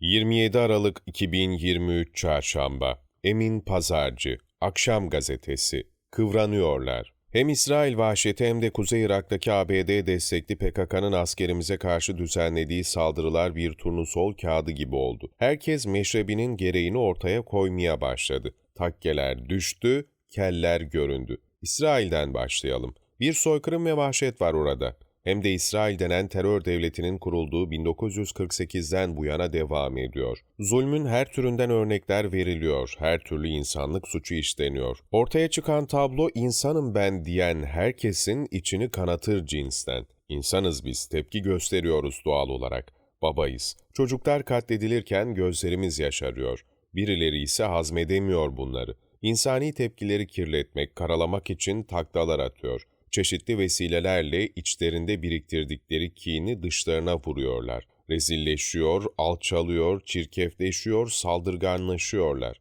27 Aralık 2023 Çarşamba Emin Pazarcı Akşam Gazetesi Kıvranıyorlar. Hem İsrail vahşeti hem de Kuzey Irak'taki ABD destekli PKK'nın askerimize karşı düzenlediği saldırılar bir turnusol kağıdı gibi oldu. Herkes meşrebinin gereğini ortaya koymaya başladı. Takkeler düştü, keller göründü. İsrail'den başlayalım. Bir soykırım ve vahşet var orada. Hem de İsrail denen terör devletinin kurulduğu 1948'den bu yana devam ediyor. Zulmün her türünden örnekler veriliyor, her türlü insanlık suçu işleniyor. Ortaya çıkan tablo insanım ben diyen herkesin içini kanatır cinsten. İnsanız biz, tepki gösteriyoruz doğal olarak. Babayız. Çocuklar katledilirken gözlerimiz yaşarıyor. Birileri ise hazmedemiyor bunları. İnsani tepkileri kirletmek, karalamak için taklalar atıyor. Çeşitli vesilelerle içlerinde biriktirdikleri kini dışlarına vuruyorlar. Rezilleşiyor, alçalıyor, çirkefleşiyor, saldırganlaşıyorlar.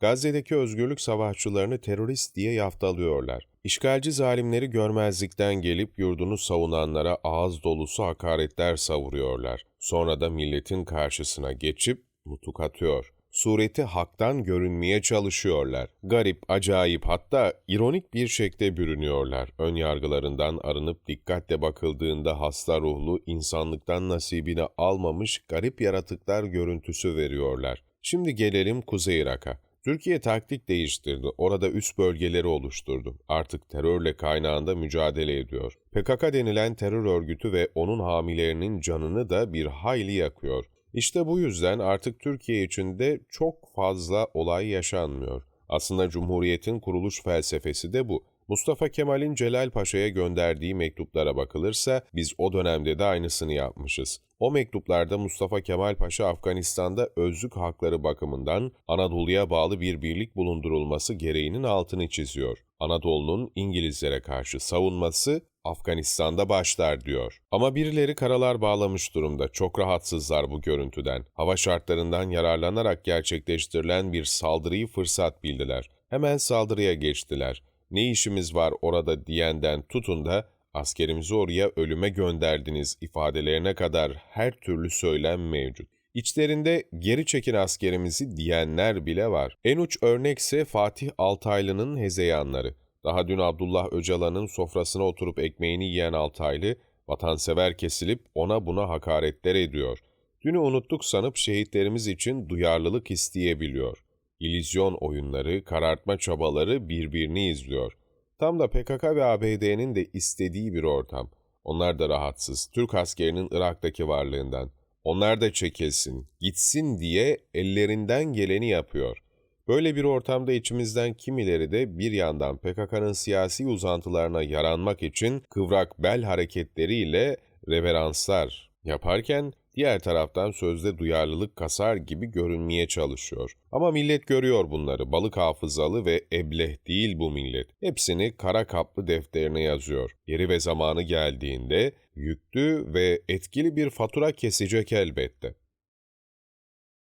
Gazze'deki özgürlük savaşçılarını terörist diye yaftalıyorlar. İşgalci zalimleri görmezlikten gelip yurdunu savunanlara ağız dolusu hakaretler savuruyorlar. Sonra da milletin karşısına geçip nutuk atıyor sureti haktan görünmeye çalışıyorlar. Garip, acayip hatta ironik bir şekle bürünüyorlar. Ön yargılarından arınıp dikkatle bakıldığında hasta ruhlu, insanlıktan nasibini almamış garip yaratıklar görüntüsü veriyorlar. Şimdi gelelim Kuzey Irak'a. Türkiye taktik değiştirdi. Orada üst bölgeleri oluşturdu. Artık terörle kaynağında mücadele ediyor. PKK denilen terör örgütü ve onun hamilerinin canını da bir hayli yakıyor. İşte bu yüzden artık Türkiye içinde çok fazla olay yaşanmıyor. Aslında Cumhuriyet'in kuruluş felsefesi de bu. Mustafa Kemal'in Celal Paşa'ya gönderdiği mektuplara bakılırsa biz o dönemde de aynısını yapmışız. O mektuplarda Mustafa Kemal Paşa Afganistan'da özlük hakları bakımından Anadolu'ya bağlı bir birlik bulundurulması gereğinin altını çiziyor. Anadolu'nun İngilizlere karşı savunması Afganistan'da başlar diyor. Ama birileri karalar bağlamış durumda. Çok rahatsızlar bu görüntüden. Hava şartlarından yararlanarak gerçekleştirilen bir saldırıyı fırsat bildiler. Hemen saldırıya geçtiler. Ne işimiz var orada diyenden tutun da askerimizi oraya ölüme gönderdiniz ifadelerine kadar her türlü söylem mevcut. İçlerinde geri çekin askerimizi diyenler bile var. En uç örnekse Fatih Altaylı'nın hezeyanları. Daha dün Abdullah Öcalan'ın sofrasına oturup ekmeğini yiyen Altaylı, vatansever kesilip ona buna hakaretler ediyor. Dünü unuttuk sanıp şehitlerimiz için duyarlılık isteyebiliyor. İllüzyon oyunları, karartma çabaları birbirini izliyor. Tam da PKK ve ABD'nin de istediği bir ortam. Onlar da rahatsız, Türk askerinin Irak'taki varlığından. Onlar da çekilsin, gitsin diye ellerinden geleni yapıyor. Böyle bir ortamda içimizden kimileri de bir yandan PKK'nın siyasi uzantılarına yaranmak için kıvrak bel hareketleriyle reveranslar yaparken diğer taraftan sözde duyarlılık kasar gibi görünmeye çalışıyor. Ama millet görüyor bunları. Balık hafızalı ve ebleh değil bu millet. Hepsini kara kaplı defterine yazıyor. Yeri ve zamanı geldiğinde yüklü ve etkili bir fatura kesecek elbette.